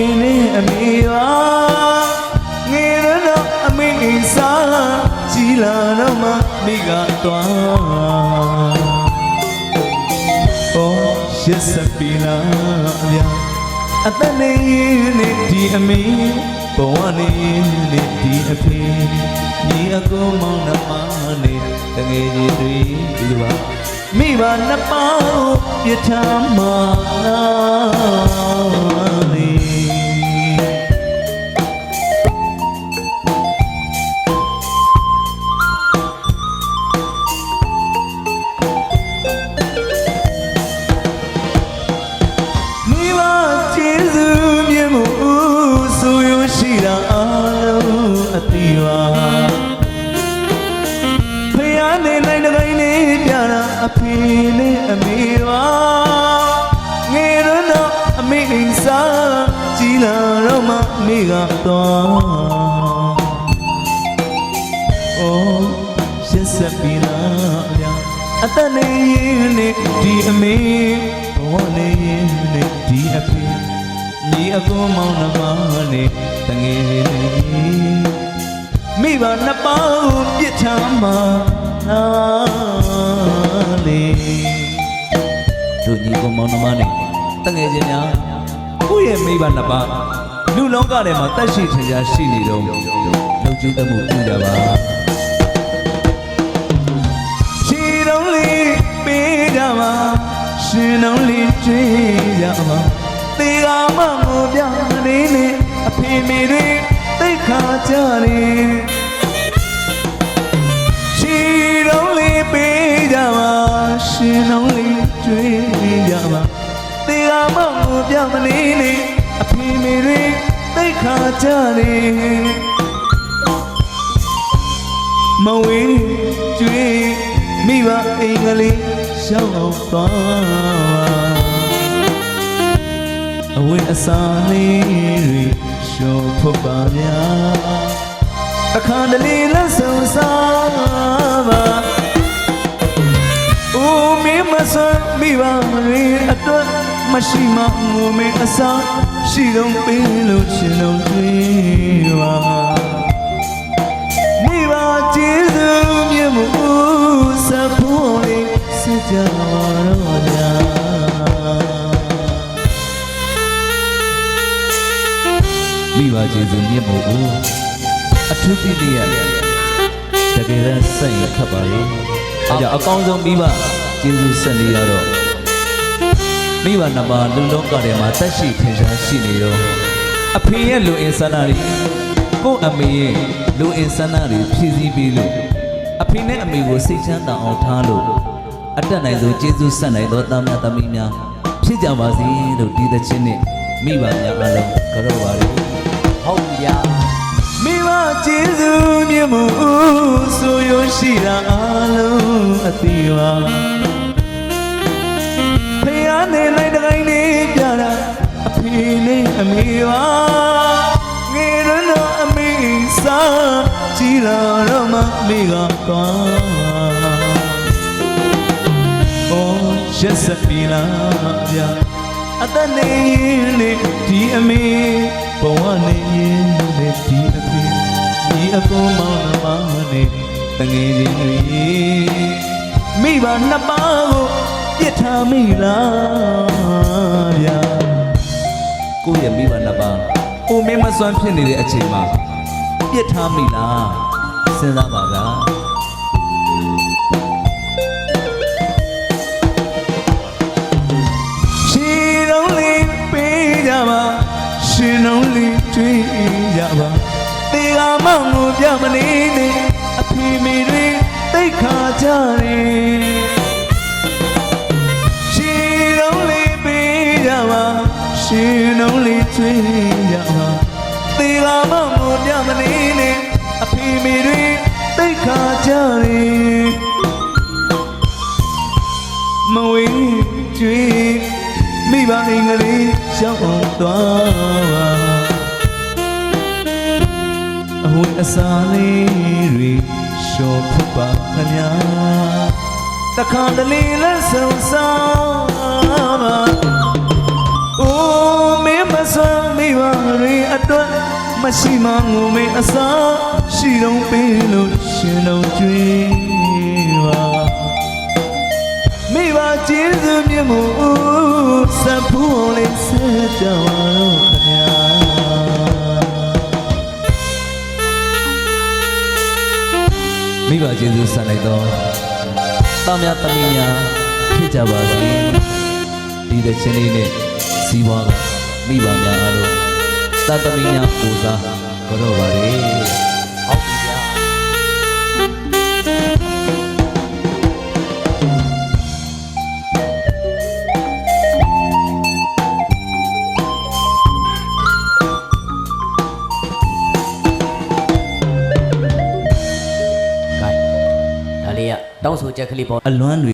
ဖေနဲ့အမေပါငယ်တော့အမေစားကြည်လာတော့မှမိကတော့အော်ရှစ်စပီလာဗျာအသက်နေရင်နဲ့ဒီအမေဘဝနေရင်နဲ့ဒီအဖေညီအကိုမောင်နှမနဲ့တငယ်ကြီးတွေဒီပါမိဘနှစ်ပေါင်းပြထားမှာလေ အဖေနဲ့အမေပါငယ်တော့အမေအိမ်စားကြည်လာတော့မှမိကတော့အိုးရှစ်ဆက်ပြီလားဗျာအသက်နေရင်နဲ့ဒီအမေဘဝနေရင်နဲ့ဒီအဖေညီအကိုမောင်နှမနဲ့တငယ်လေးမိဘနှစ်ပေါင်းပြစ်ထားမှာနာ တို့ညီကိုမောင်နှမနဲ့တငယ်ချင်းများကိုယ့်ရဲ့မိဘနှစ်ပါးလူလောကထဲမှာတက်ရှိထင်ရှားရှိနေတော့လုံကျူးတမှုပြုကြပါရှီတော်လေးပေးကြပါရှင်တော်လေးကြွေးကြပါတေကမမို့ပြနေနေအဖေမေတွေသိခါကြတယ်ရှီတော်လေးပေးကြပါရှင်တော်လေးကြွေးကြပါတေကမမို့ ပြမနေနေအဖေမေတွေသိခါကြတယ်မဝေးကျွေးမိဘအင်္ဂလိပ်ရှောင်းအောင်သွားအဝိအစာလေးတွေရှော့ဖို့ပါဗျာအခါတလေလက်ဆောင်စား မရှိမှငုံမင်းအစာရှိတော့ပေးလို့ရှင်တော့တွေ့ပါမိဘကျေးဇူးမြတ်မှုစဖို့လေးစကြတော့ညာမိဘကျေးဇူးမြတ်မှုအထူးသဖြင့်တကယ်တော့စိတ်ရခတ်ပါလေအဲကြောင့်အကောင်းဆုံးမိဘကျေးဇူးဆက်နေရတော့ မိဘနှစ်ပါးလူလုံးကထဲမှာတက်ရှိထင်ရှားရှိနေတော့အဖေရဲ့လူအင်ဆန္ဒတွေကို့အမေရဲ့လူအင်ဆန္ဒတွေဖြည့်ဆည်းပြီးလို့အဖေနဲ့အမေကိုစိတ်ချမ်းသာအောင်ထားလို့အတက်နိုင်ဆုံးကျေးဇူးဆက်နိုင်သောသားများသမီးများဖြစ်ကြပါစေလို့ဒီသချင်းနဲ့မိဘများအားလုံးကြောက်ပါရစေဟုတ်ဗျာမိဘကျေးဇူးမြတ်မှုဆိုရရှိတာအားလုံးအသိပါဖယား နေလိုက်တိုင်းနေပြတာအဖေနဲ့အမေပါငယ်တော့အမေစားကြည်လာတော့မှမိကတော့ Oh, just a feeling, yeah. အတနေရင်လေဒီအမေဘဝနေရင်လေဒီအဖေဒီအကူမောင်နှမနဲ့တငယ်ချင်းတွေမိဘနှစ်ပါးကို ပြစ်ထားမိလားဗျာကိုယ့်ရဲ့မိဘနှစ်ပါးကိုမင်းမစွမ်းဖြစ်နေတဲ့အချိန်မှာပြစ်ထားမိလားစဉ်းစားပါဗျာရှင်လုံးလေးပေးကြပါရှင်လုံးလေးတွေ့ကြပါတေကမောင်ကိုပြမနေနဲ့အဖေမေတွေသိခါကြတယ် ရှင်လုံးလေးတွေ့ကြပါတေကမောင်ကိုပြမနေနဲ့အဖေမေတွေသိခါကြတယ်မဝေးကျွေးမိဘအင်္ဂလိပ်ရှောင်းအောင်သွားပါအဝတ်အစားလေးတွေရှော့ဖပါခမညာတခါတလေလက်ဆောင်စားပါ အိုးမင်းမစွမ်းမရှိမှငုံမေအစာရှိတော့ပင်လို့ရှင်တော့ကျွေးပါမိဘကျေးဇူးမြတ်မို့စပ်ဖို့လေးဆက်ကြပါတော့ခင်ဗျာမိဘကျေးဇူးဆက်လိုက်တော့တာမယာတမီများဖြစ်ကြပါစေဒီတဲ့ချင်းလေးနဲ့စီးပွားက မိဘများအားလုံးတတ်သမီးများပူစားကြောပါလေဟုတ်ပြီဗျာကဲဒါလေးကတောင်းဆိုချက်ကလေးပေါ့အလွမ်းတွေ